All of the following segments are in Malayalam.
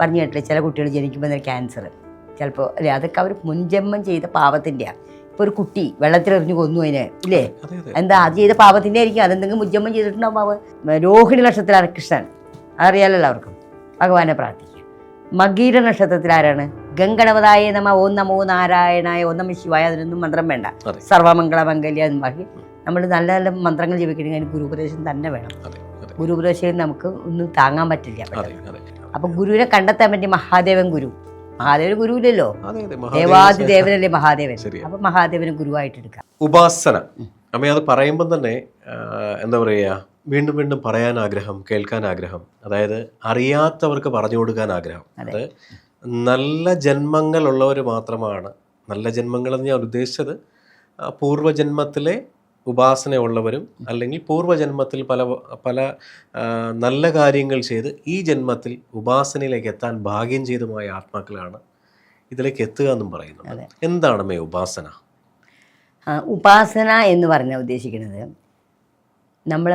പറഞ്ഞു കേട്ടില്ല ചില കുട്ടികൾ ജനിക്കുമ്പോൾ തന്നെ ക്യാൻസർ ചിലപ്പോൾ അല്ലേ അതൊക്കെ അവർ മുൻജന്മം ചെയ്ത പാപത്തിന്റെയാണ് ഇപ്പോൾ ഒരു കുട്ടി വെള്ളത്തിലെറിഞ്ഞു കൊന്നു അതിനെ ഇല്ലേ? എന്താ അത് ചെയ്ത പാപത്തിന്റെ ആയിരിക്കും അതെന്തെങ്കിലും മുൻജന്മം ചെയ്തിട്ടുണ്ടാവും പാവം രോഹിണി നക്ഷത്രത്തിലാണ് കൃഷ്ണൻ. അതറിയാലല്ലോ അവർക്കും. ഭഗവാനെ പ്രാർത്ഥിക്കുക മകീര നക്ഷത്രത്തിൽ ആരാണ്? ഗംഗണവതായ നമ ഓം നമോ നാരായണായ ഓം നമ ശിവായ അതിനൊന്നും മന്ത്രം വേണ്ട. സർവമംഗള മംഗല്യ എന്ന് ബാക്കി. നമ്മൾ നല്ല നല്ല മന്ത്രങ്ങൾ ജപിക്കണമെങ്കിൽ അതിന് ഗുരുപദേശം തന്നെ വേണം. ഗുരുപ്രദേശം ഗുരുപദേശം നമുക്ക് ഒന്നും താങ്ങാൻ പറ്റില്ല. അപ്പൊ ഗുരുവിനെ കണ്ടെത്താൻ പറ്റിയ മഹാദേവൻ ഗുരു. മഹാദേവൻ ഗുരുവില്ലല്ലോ. ദേവാദിദേവനല്ലേ മഹാദേവൻ. അപ്പൊ മഹാദേവനെ ഗുരുവായിട്ട് എടുക്കാം. ഉപാസന. അമ്മ അത് പറയുമ്പോൾ തന്നെ എന്താ പറയുക വീണ്ടും വീണ്ടും പറയാൻ ആഗ്രഹം കേൾക്കാൻ ആഗ്രഹം. അതായത് അറിയാത്തവർക്ക് പറഞ്ഞു കൊടുക്കാൻ ആഗ്രഹം. അത്. നല്ല ജന്മങ്ങളുള്ളവർ മാത്രമാണ്. നല്ല ജന്മങ്ങളെന്ന് ഞാൻ ഉദ്ദേശിച്ചത് പൂർവജന്മത്തിലെ ഉപാസനയുള്ളവരും അല്ലെങ്കിൽ പൂർവജന്മത്തിൽ പല പല നല്ല കാര്യങ്ങൾ ചെയ്ത് ഈ ജന്മത്തിൽ ഉപാസനയിലേക്ക് എത്താൻ ഭാഗ്യം ചെയ്തുമായ ആത്മാക്കളാണ് ഇതിലേക്ക് എത്തുക എന്നും പറയുന്നത് എന്താണ് മേ ഉപാസന? ഉപാസന എന്ന് പറഞ്ഞ ഉദ്ദേശിക്കുന്നത് നമ്മൾ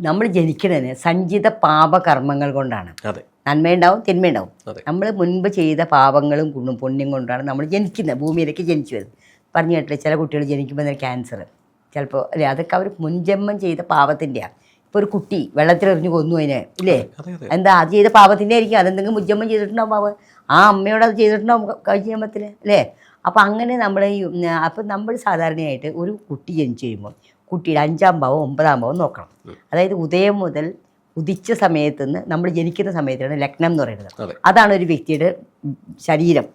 നമ്മൾ ജനിക്കുന്നതിന് സഞ്ചിത പാപകർമ്മങ്ങൾ കൊണ്ടാണ്. അതെ. നന്മയുണ്ടാവും തിന്മയുണ്ടാവും. നമ്മൾ മുൻപ് ചെയ്ത പാപങ്ങളും ഗുണം പുണ്യം കൊണ്ടാണ് നമ്മൾ ജനിക്കുന്നത് ഭൂമിയിലേക്ക് ജനിച്ചു വരുന്നത്. പറഞ്ഞു കേട്ടില്ല ചില കുട്ടികൾ ജനിക്കുമ്പോൾ തന്നെ ക്യാൻസർ ചിലപ്പോൾ അല്ലേ അതൊക്കെ അവർ മുൻജന്മം ചെയ്ത പാപത്തിന്റെയാണ് ഇപ്പോൾ ഒരു കുട്ടി വെള്ളത്തിലെറിഞ്ഞു കൊന്നു അതിനെ ഇല്ലേ? എന്താ അത് ചെയ്ത പാപത്തിന്റെ ആയിരിക്കും അതെന്തെങ്കിലും മുജ്ജമ്മം ചെയ്തിട്ടുണ്ടാവും പാവം. ആ അമ്മയോട് അത് ചെയ്തിട്ടുണ്ടാവും കഴിഞ്ഞ ജന്മത്തിൽ അല്ലേ? അപ്പോൾ അങ്ങനെ നമ്മൾ ഈ അപ്പം അപ്പോൾ നമ്മൾ സാധാരണയായിട്ട് ഒരു കുട്ടി ജനിച്ചു കഴിയുമ്പോൾ കുട്ടിയുടെ അഞ്ചാം ഭാവം ഒമ്പതാം ഭാവം നോക്കണം. അതായത് ഉദയം മുതൽ ഉദിച്ച സമയത്ത് നിന്ന് നമ്മൾ ജനിക്കുന്ന സമയത്താണ് ലഗ്നം എന്ന് പറയുന്നത്. അതാണ് ഒരു വ്യക്തിയുടെ ശരീരം.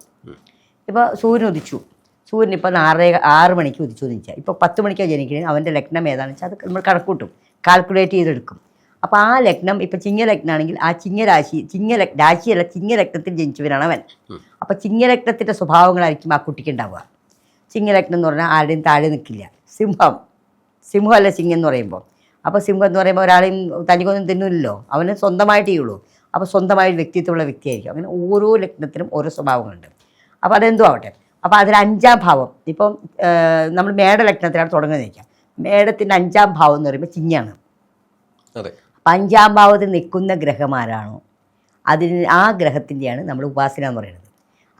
ഇപ്പോൾ സൂര്യൻ ഉദിച്ചു. സൂര്യൻ ഇപ്പോൾ ആറേ ആറ് മണിക്ക് ഉദിച്ചു ഉദിച്ചാൽ ഇപ്പോൾ പത്ത് മണിക്കാണ് ജനിക്കുന്നത് അവന്റെ ലഗ്നം ഏതാണെന്ന് വെച്ചാൽ അത് നമ്മൾ കണക്കൂട്ടും. കാൽക്കുലേറ്റ് ചെയ്തെടുക്കും. അപ്പോൾ ആ ലഗ്നം ഇപ്പോൾ ചിങ്ങ ലഗ്നാണെങ്കിൽ ആ ചിങ്ങരാശി ചിങ്ങ രാശിയല്ല ചിങ്ങ ലഗ്നത്തിൽ ജനിച്ചവനാണ് അവൻ അപ്പോൾ ചിങ്ങലഗ്നത്തിന്റെ സ്വഭാവങ്ങളായിരിക്കും ആ കുട്ടിക്ക് ഉണ്ടാവുക. ചിങ്ങലഗ്നം എന്ന് പറഞ്ഞാൽ ആരുടെയും താഴെ നിൽക്കില്ല. സിംഹം. സിംഹമല്ല സിംഹം എന്ന് പറയുമ്പോൾ. അപ്പോൾ സിംഹം എന്ന് പറയുമ്പോൾ ഒരാളെയും തനിക്കൊന്നും തിന്നില്ലല്ലോ അവന് സ്വന്തമായിട്ടേ ഉള്ളൂ. അപ്പോൾ സ്വന്തമായ വ്യക്തിത്വമുള്ള വ്യക്തിയായിരിക്കും. അങ്ങനെ ഓരോ ലഗ്നത്തിനും ഓരോ സ്വഭാവങ്ങളുണ്ട്. അപ്പോൾ അതെന്തോ ആവട്ടെ? അപ്പോൾ അതിൽ അഞ്ചാം ഭാവം. ഇപ്പം നമ്മൾ മേട ലഗ്നത്തിലാണ് തുടങ്ങുന്നത് നിൽക്കാം മേടത്തിന്റെ അഞ്ചാം ഭാവം എന്ന് പറയുമ്പോൾ ചിഞ്ഞാണ് അപ്പം അഞ്ചാം ഭാവത്തിൽ നിൽക്കുന്ന ഗ്രഹമാരാണോ അതിന് ആ ഗ്രഹത്തിന്റെയാണ് നമ്മൾ ഉപാസന എന്ന് പറയുന്നത്.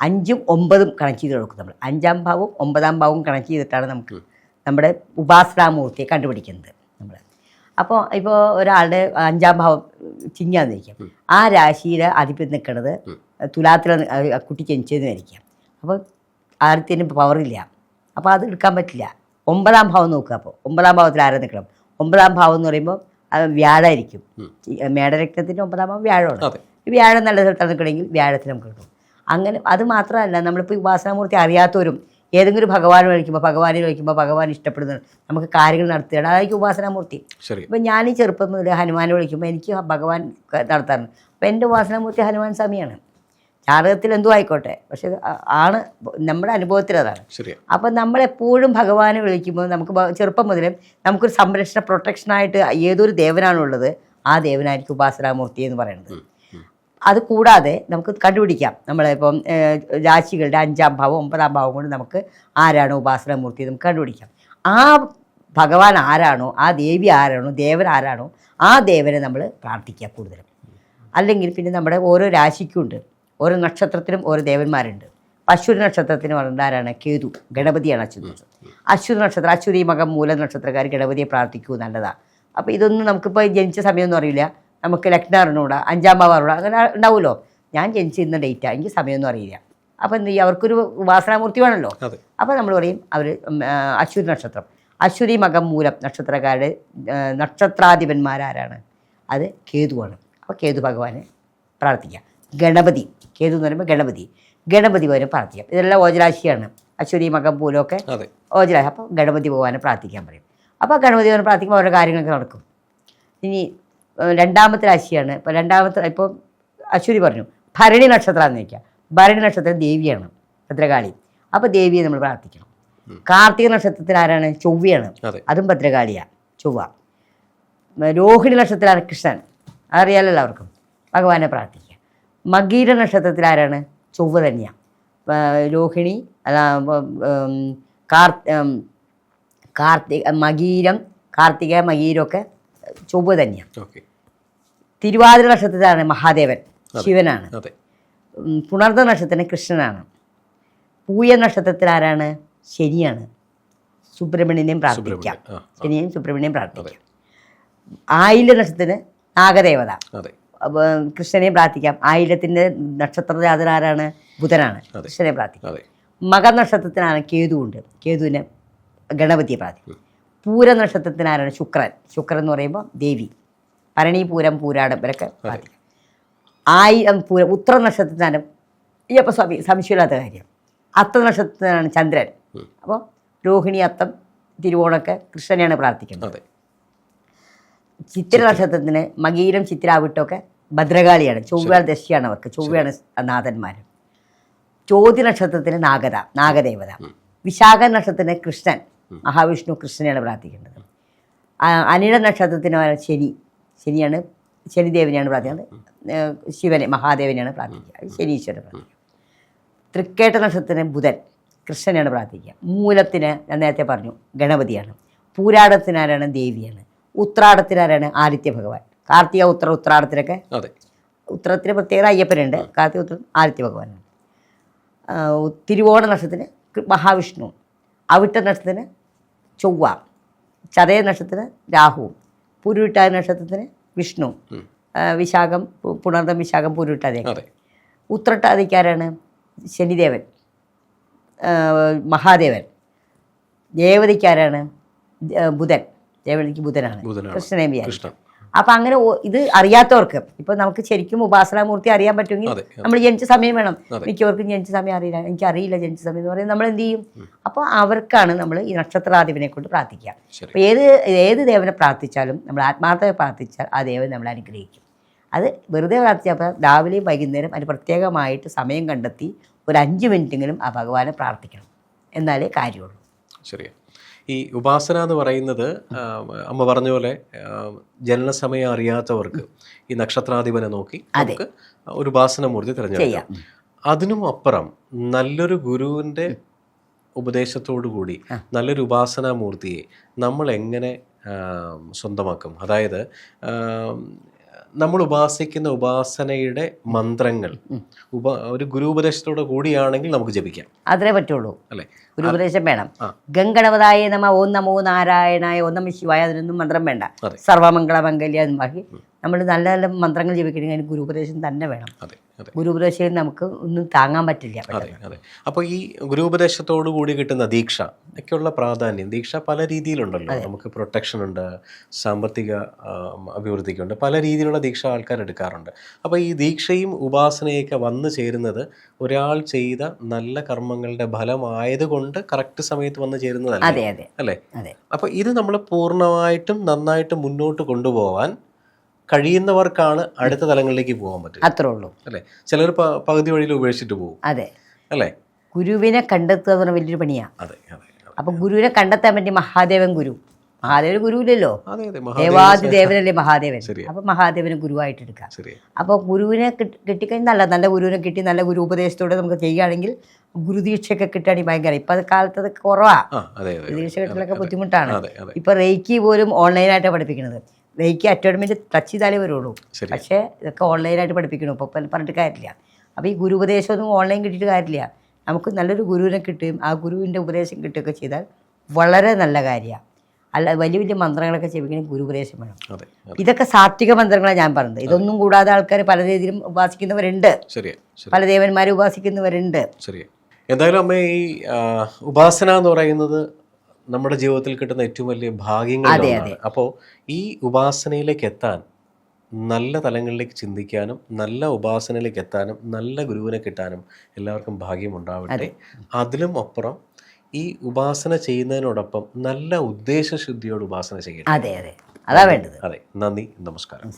അഞ്ചും ഒമ്പതും കണക്ട് ചെയ്ത് കൊടുക്കും നമ്മൾ. അഞ്ചാം ഭാവവും ഒമ്പതാം ഭാവവും കണക്ട് ചെയ്തിട്ടാണ് നമുക്ക് നമ്മുടെ ഉപാസനാമൂർത്തിയെ കണ്ടുപിടിക്കുന്നത് നമ്മൾ അപ്പോൾ ഇപ്പോൾ ഒരാളുടെ അഞ്ചാം ഭാവം ചിഞ്ഞാന്ന് ഇരിക്കാം ആ രാശിയുടെ അധിപതി നിൽക്കുന്നത് തുലാത്തിൽ കുട്ടി ജനിച്ചതെന്ന് ഇരിക്കാം അപ്പോൾ ആദ്യത്തിന് പവറില്ല അപ്പോൾ അത് എടുക്കാൻ പറ്റില്ല. ഒമ്പതാം ഭാവം നോക്കുക അപ്പോൾ ഒമ്പതാം ഭാവത്തിൽ ആരാ നിൽക്കണം? ഒമ്പതാം ഭാവം എന്ന് പറയുമ്പോൾ അത് വ്യാഴമായിരിക്കും ഈ മേടരക്തത്തിന്റെ ഒമ്പതാം ഭാവം വ്യാഴമാണ്. വ്യാഴം നല്ല സ്ഥലത്താണ് നിൽക്കണമെങ്കിൽ വ്യാഴത്തിന് നമുക്ക് കിട്ടും. അങ്ങനെ അത് മാത്രമല്ല നമ്മളിപ്പോൾ ഉപാസനാമൂർത്തി അറിയാത്തവരും ഏതെങ്കിലും ഒരു ഭഗവാൻ വിളിക്കുമ്പോൾ ഭഗവാനെ വിളിക്കുമ്പോൾ ഭഗവാൻ ഇഷ്ടപ്പെടുന്ന നമുക്ക് കാര്യങ്ങൾ നടത്തുകയാണ്. അതായിരിക്കും ഉപാസനാമൂർത്തി. ഇപ്പം ഞാൻ ഈ ചെറുപ്പം മുതൽ ഹനുമാനെ വിളിക്കുമ്പോൾ എനിക്ക് ഭഗവാൻ നടത്താറുണ്ട്. അപ്പം എന്റെ ഉപാസനാമൂർത്തി ഹനുമാൻ സ്വാമിയാണ്. ജാതകത്തിൽ എന്തോ ആയിക്കോട്ടെ. പക്ഷെ ആണ് നമ്മുടെ അനുഭവത്തിൽ അതാണ്. അപ്പം നമ്മളെപ്പോഴും ഭഗവാനെ വിളിക്കുമ്പോൾ നമുക്ക് ചെറുപ്പം മുതലേ നമുക്കൊരു സംരക്ഷണ പ്രൊട്ടക്ഷനായിട്ട് ഏതൊരു ദേവനാണുള്ളത് ആ ദേവനായിരിക്കും ഉപാസനാമൂർത്തി എന്ന് പറയുന്നത്. അത് കൂടാതെ നമുക്ക് കണ്ടുപിടിക്കാം. നമ്മളിപ്പം രാശികളുടെ അഞ്ചാം ഭാവം ഒമ്പതാം ഭാവം കൊണ്ട് നമുക്ക് ആരാണ് ഉപാസനാമൂർത്തി നമുക്ക് കണ്ടുപിടിക്കാം. ആ ഭഗവാൻ ആരാണോ ആ ദേവി ആരാണോ ദേവൻ ആരാണോ ആ ദേവനെ നമ്മൾ പ്രാർത്ഥിക്കുക കൂടുതലും. അല്ലെങ്കിൽ പിന്നെ നമ്മുടെ ഓരോ രാശിക്കുണ്ട്. ഓരോ നക്ഷത്രത്തിനും ഓരോ ദേവന്മാരുണ്ട്. അശ്വതി നക്ഷത്രത്തിന് പറയുന്നത് ആരാണ്? കേതു. ഗണപതിയാണ് അശ്വതി അശ്വതി നക്ഷത്രം. അശ്വതി മകം മൂല നക്ഷത്രക്കാർ ഗണപതിയെ പ്രാർത്ഥിക്കൂ നല്ലതാണ് അപ്പോൾ ഇതൊന്നും നമുക്കിപ്പോൾ ജനിച്ച സമയമൊന്നും അറിയില്ല. നമുക്ക് ലഗ്നം അറിഞ്ഞൂടാ അഞ്ചാം ഭാവം അറിഞ്ഞൂടാ അങ്ങനെ ഉണ്ടാവുമല്ലോ. ഞാൻ ജനിച്ച ജനിച്ചിരുന്ന ഡേറ്റാണ് എനിക്ക് സമയമൊന്നും അറിയില്ല. അപ്പോൾ എന്ത് ചെയ്യും അവർക്കൊരു വാസനാമൂർത്തി വേണമല്ലോ. അപ്പോൾ നമ്മൾ പറയും അവർ അശ്വതി നക്ഷത്രം. അശ്വതി മകം മൂലം നക്ഷത്രക്കാരുടെ നക്ഷത്രാധിപന്മാരാരാണ്? അത് കേതുവാണ്. അപ്പോൾ കേതു ഭഗവാനെ പ്രാർത്ഥിക്കുക ഗണപതി. കേതു എന്ന് പറയുമ്പോൾ ഗണപതി. ഗണപതി വരെ പ്രാർത്ഥിക്കാം. ഇതെല്ലാം ഓജരാശിയാണ്. അശ്വതി മകം പൂലൊക്കെ ഓജരാശി. അപ്പോൾ ഗണപതി പോകാനും പ്രാർത്ഥിക്കാൻ പറയും. അപ്പോൾ ഗണപതി ഭഗവാനെ പ്രാർത്ഥിക്കുമ്പോൾ അവരുടെ കാര്യങ്ങളൊക്കെ നടക്കും. ഇനി രണ്ടാമത്തെ രാശിയാണ്. ഇപ്പോൾ രണ്ടാമത്തെ ഇപ്പോൾ അശ്വതി പറഞ്ഞു ഭരണി നക്ഷത്രമാണെന്ന് വയ്ക്കുക ഭരണി നക്ഷത്രം ദേവിയാണ് ഭദ്രകാളി. അപ്പോൾ ദേവിയെ നമ്മൾ പ്രാർത്ഥിക്കണം. കാർത്തിക നക്ഷത്രത്തിൽ ആരാണ്? ചൊവ്വയാണ്. അതും. ഭദ്രകാളിയാണ് ചൊവ്വ. രോഹിണി നക്ഷത്രത്തിലാണ് കൃഷ്ണൻ. അറിയാലോ എല്ലാവർക്കും. ഭഗവാനെ പ്രാർത്ഥിക്കുക മകീര നക്ഷത്രത്തിൽ ആരാണ്? ചൊവ്വ തന്നെയാണ് രോഹിണി ഉം, കാർ കാർത്തിക മകീരം കാർത്തിക മകീരമൊക്കെ ചൊവ്വ തന്നെയാണ് തിരുവാതിര നക്ഷത്രത്തിലാണ് മഹാദേവൻ ശിവനാണ്. അതെ. പുണർദ നക്ഷത്രത്തിന് കൃഷ്ണനാണ്. പൂയ നക്ഷത്രത്തിൽ ആരാണ്? ശനിയാണ്. സുബ്രഹ്മണ്യനെയും പ്രാർത്ഥിക്കാം. ശനിയും സുബ്രഹ്മണ്യം പ്രാർത്ഥിക്കാം. ആയില്യ നക്ഷത്രത്തിന് നാഗദേവത. കൃഷ്ണനെയും പ്രാർത്ഥിക്കാം. ആയില്യത്തിന്റെ നക്ഷത്ര ആരാണ്? ബുധനാണ്. കൃഷ്ണനെ പ്രാർത്ഥിക്കാം. മകർ നക്ഷത്രത്തിനാണ് ഉണ്ട് കേതുവിന് ഗണപതിയെ പ്രാർത്ഥിക്കും. പൂര നക്ഷത്രത്തിനാരാണ് ശുക്രൻ? ശുക്രൻ എന്ന് പറയുമ്പോൾ ദേവി. ഭരണി പൂരം പൂരാടം ഇവരൊക്കെ പ്രാർത്ഥിക്കും. ആയിരം പൂര ഉത്ര നക്ഷത്രത്തിനാണ് അയ്യപ്പ സ്വാമി സംശയമില്ലാത്ത കാര്യം. അത്ത നക്ഷത്രത്തിനാണ് ചന്ദ്രൻ. അപ്പോൾ രോഹിണി അത്തം തിരുവോണമൊക്കെ കൃഷ്ണനെയാണ് പ്രാർത്ഥിക്കുന്നത്. ചിത്തിര നക്ഷത്രത്തിന് മകീരം ചിത്തിരാവിട്ടൊക്കെ ഭദ്രകാളിയാണ്. ചൊവ്വ ദശയാണ് അവർക്ക്. ചൊവ്വയാണ് നാഥന്മാർ ചോതി നക്ഷത്രത്തിന് നാഗത നാഗദേവത. വിശാഖ നക്ഷത്രത്തിന് കൃഷ്ണൻ. മഹാവിഷ്ണു കൃഷ്ണനെയാണ് പ്രാർത്ഥിക്കേണ്ടത്. അനിട അനിഴ നക്ഷത്രത്തിന് ശനി. ശനിയാണ് ശനിദേവനെയാണ് പ്രാർത്ഥിക്കുന്നത് ശിവനെ മഹാദേവനെയാണ് പ്രാർത്ഥിക്കുക. ശനീശ്വരനെ പ്രാർത്ഥിക്കുക. തൃക്കേട്ട നക്ഷത്രത്തിന് ബുധൻ കൃഷ്ണനെയാണ് പ്രാർത്ഥിക്കുക. മൂലത്തിന് ഞാൻ നേരത്തെ പറഞ്ഞു ഗണപതിയാണ്. പൂരാടത്തിനാരാണ് ദേവിയാണ്. ഉത്രാടത്തിനാരാണ് ആദിത്യ ഭഗവാൻ. കാർത്തിക ഉത്ര ഉത്രാടത്തിനൊക്കെ ഉത്രത്തിന് പ്രത്യേകത അയ്യപ്പനുണ്ട്. കാർത്തിക ഉത്ര ആദിത്യ ഭഗവാനാണ്. തിരുവോണ നക്ഷത്രത്തിന് മഹാവിഷ്ണു. അവിട്ട നക്ഷത്രത്തിന് ചൊവ്വ. ചതയ നക്ഷത്രത്തിന് രാഹുവും പുരുവിട്ടായ നക്ഷത്രത്തിന് വിഷ്ണു. വിശാഖം പുണർദം വിശാഖം പുരുവിട്ടാതെ ഉത്രട്ടാതിക്കാരാണ് ശനിദേവൻ. മഹാദേവൻ. ദേവതയ്ക്കാരാണ് ബുധൻ. ദേവതയ്ക്ക് ബുധനാണ്. കൃഷ്ണനെ വിചാരിക്കും അപ്പൊ അങ്ങനെ ഇത് അറിയാത്തവർക്ക് ഇപ്പൊ നമുക്ക് ശരിക്കും ഉപാസനാമൂർത്തി അറിയാൻ പറ്റുമെങ്കിൽ നമ്മൾ ജനിച്ച സമയം വേണം. മിക്കവർക്കും ജനിച്ച സമയം അറിയില്ല. എനിക്ക് അറിയില്ല ജനിച്ച സമയം എന്ന് പറയുന്നത് നമ്മൾ എന്ത് ചെയ്യും? അപ്പോൾ അവർക്കാണ് നമ്മൾ ഈ നക്ഷത്രാധിപനെ കൊണ്ട് പ്രാർത്ഥിക്കുക. അപ്പൊ ഏത് ഏത് ദേവനെ പ്രാർത്ഥിച്ചാലും നമ്മൾ ആത്മാർത്ഥമായി പ്രാർത്ഥിച്ചാൽ ആ ദേവൻ നമ്മൾ അനുഗ്രഹിക്കും. അത് വെറുതെ പ്രാർത്ഥിച്ചപ്പോൾ രാവിലെയും വൈകുന്നേരം അതിന് പ്രത്യേകമായിട്ട് സമയം കണ്ടെത്തി ഒരു അഞ്ച് മിനിറ്റെങ്കിലും ആ ഭഗവാനെ പ്രാർത്ഥിക്കണം. എന്നാലേ കാര്യമുള്ളൂ. ശരിയാ. ഈ ഉപാസന എന്ന് പറയുന്നത് അമ്മ പറഞ്ഞ പോലെ ജനന ജനനസമയം അറിയാത്തവർക്ക് ഈ നക്ഷത്രാധിപനെ നോക്കി നമുക്ക് ഒരു ഉപാസന മൂർത്തി തിരഞ്ഞെടുക്കാം അതിനും അപ്പുറം നല്ലൊരു ഗുരുവിന്റെ ഉപദേശത്തോടു കൂടി നല്ലൊരു ഉപാസനാമൂർത്തിയെ നമ്മൾ എങ്ങനെ സ്വന്തമാക്കും? അതായത് നമ്മൾ ഉപാസിക്കുന്ന ഉപാസനയുടെ മന്ത്രങ്ങൾ. ഉപ ഒരു ഗുരു ഉപദേശത്തോടെ കൂടിയാണെങ്കിൽ നമുക്ക് ജപിക്കാം. അതേ പറ്റുള്ളൂ. അല്ലേ? ഒരു ഉപദേശം വേണം ഗംഗണവതായ നമ ഓം നമോ നാരായണായ ഓം നമ ശിവായ അതിനൊന്നും മന്ത്രം വേണ്ട. സർവമംഗളമംഗല്യ ബാക്കി നമ്മൾ നല്ല നല്ല മന്ത്രങ്ങൾ ജപിക്കണമെങ്കിൽ അതിന് ഗുരുപദേശം തന്നെ വേണം. ഗുരുപദേശം നമുക്ക് ഒന്നും താങ്ങാൻ പറ്റില്ല അതെ അപ്പോൾ ഈ ഗുരുപദേശത്തോടു കൂടി കിട്ടുന്ന ദീക്ഷ ഒക്കെയുള്ള പ്രാധാന്യം. ദീക്ഷ പല രീതിയിലുണ്ടല്ലോ. നമുക്ക് പ്രൊട്ടക്ഷൻ ഉണ്ട് സാമ്പത്തിക അഭിവൃദ്ധിക്കുണ്ട്. പല രീതിയിലുള്ള ദീക്ഷ ആൾക്കാർ എടുക്കാറുണ്ട്. അപ്പോൾ ഈ ദീക്ഷയും ഉപാസനയൊക്കെ വന്നു ചേരുന്നത് ഒരാൾ ചെയ്ത നല്ല കർമ്മങ്ങളുടെ ഫലമായതുകൊണ്ട് കറക്റ്റ് സമയത്ത് വന്നു ചേരുന്നതല്ലേ? അല്ലേ? അപ്പോൾ ഇത് നമ്മൾ പൂർണമായിട്ടും നന്നായിട്ട് മുന്നോട്ട് കൊണ്ടുപോകാൻ കഴിയുന്നവർക്കാണ് അടുത്ത തലങ്ങളിലേക്ക് പോകാൻ പറ്റുക. അത്രേ ഉള്ളൂ. അല്ലേ? ചിലർ പകുതി വഴിയിൽ ഉപേക്ഷിച്ചിട്ട് പോകും. അതെ. അല്ലേ? ഗുരുവിനെ കണ്ടെത്തുക എന്ന് പറഞ്ഞാൽ വലിയൊരു പണിയാണ് അതെ അതെ അപ്പം ഗുരുവിനെ കണ്ടെത്താൻ വേണ്ടി മഹാദേവൻ ഗുരു. മഹാദേവൻ ഗുരുവില്ലല്ലോ. അതെ അതെ മഹാദേവ ദേവാദി ദേവനല്ലേ മഹാദേവൻ. അപ്പൊ മഹാദേവനെ ഗുരുവായിട്ട് എടുക്കാം. അപ്പൊ ഗുരുവിനെ കിട്ടി- കിട്ടിക്കഴിഞ്ഞാൽ നല്ല നല്ല ഗുരുവിനെ കിട്ടി നല്ല ഗുരു ഉപദേശത്തോടെ നമുക്ക് ചെയ്യുകയാണെങ്കിൽ ഗുരുദീക്ഷയൊക്കെ കിട്ടുകയാണെങ്കിൽ ഭയങ്കര. ഇപ്പൊ കാലത്ത് അത് കുറവാ ഗുരുദീക്ഷ കിട്ടലൊക്കെ ബുദ്ധിമുട്ടാണ്. ഇപ്പം റേക്കി പോലും ഓൺലൈനായിട്ടാണ് പഠിപ്പിക്കുന്നത്. റേക്കി അറ്റോൺമെന്റ് ടച്ച് ചെയ്താലേ വരുള്ളൂ. പക്ഷേ ഇതൊക്കെ ഓൺലൈനായിട്ട് പഠിപ്പിക്കണം. ഇപ്പോൾ ഇപ്പം പറഞ്ഞിട്ട് കാര്യമില്ല. അപ്പോൾ ഈ ഗുരു ഉപദേശമൊന്നും ഓൺലൈൻ കിട്ടിയിട്ട് കാര്യമില്ല. നമുക്ക് നല്ലൊരു ഗുരുവിനെ കിട്ടുകയും ആ ഗുരുവിന്റെ ഉപദേശം കിട്ടുകയൊക്കെ ചെയ്താൽ വളരെ നല്ല കാര്യമാണ്. അല്ല വലിയ വലിയ മന്ത്രങ്ങളൊക്കെ ചെയ്യിക്കണമെങ്കിൽ ഗുരുപദേശം വേണം. ഇതൊക്കെ സാത്വിക മന്ത്രങ്ങളാണ് ഞാൻ പറഞ്ഞത്. ഇതൊന്നും കൂടാതെ ആൾക്കാർ പല രീതിയിലും ഉപാസിക്കുന്നവരുണ്ട്. പല ദേവന്മാരെ ഉപാസിക്കുന്നവരുണ്ട്. എന്തായാലും അമ്മ ഈ ഉപാസന എന്ന് പറയുന്നത് നമ്മുടെ ജീവിതത്തിൽ കിട്ടുന്ന ഏറ്റവും വലിയ ഭാഗ്യങ്ങൾ അപ്പോൾ ഈ ഉപാസനയിലേക്ക് എത്താൻ നല്ല തലങ്ങളിലേക്ക് ചിന്തിക്കാനും നല്ല ഉപാസനയിലേക്ക് എത്താനും നല്ല ഗുരുവിനെ കിട്ടാനും എല്ലാവർക്കും ഭാഗ്യം ഉണ്ടാവട്ടെ അതിലും അപ്പുറം ഈ ഉപാസന ചെയ്യുന്നതിനോടൊപ്പം നല്ല ഉദ്ദേശശുദ്ധിയോട് ഉപാസന ചെയ്യണം അതെ അതെ. അതാ വേണ്ടത്. അതെ. നന്ദി. നമസ്കാരം.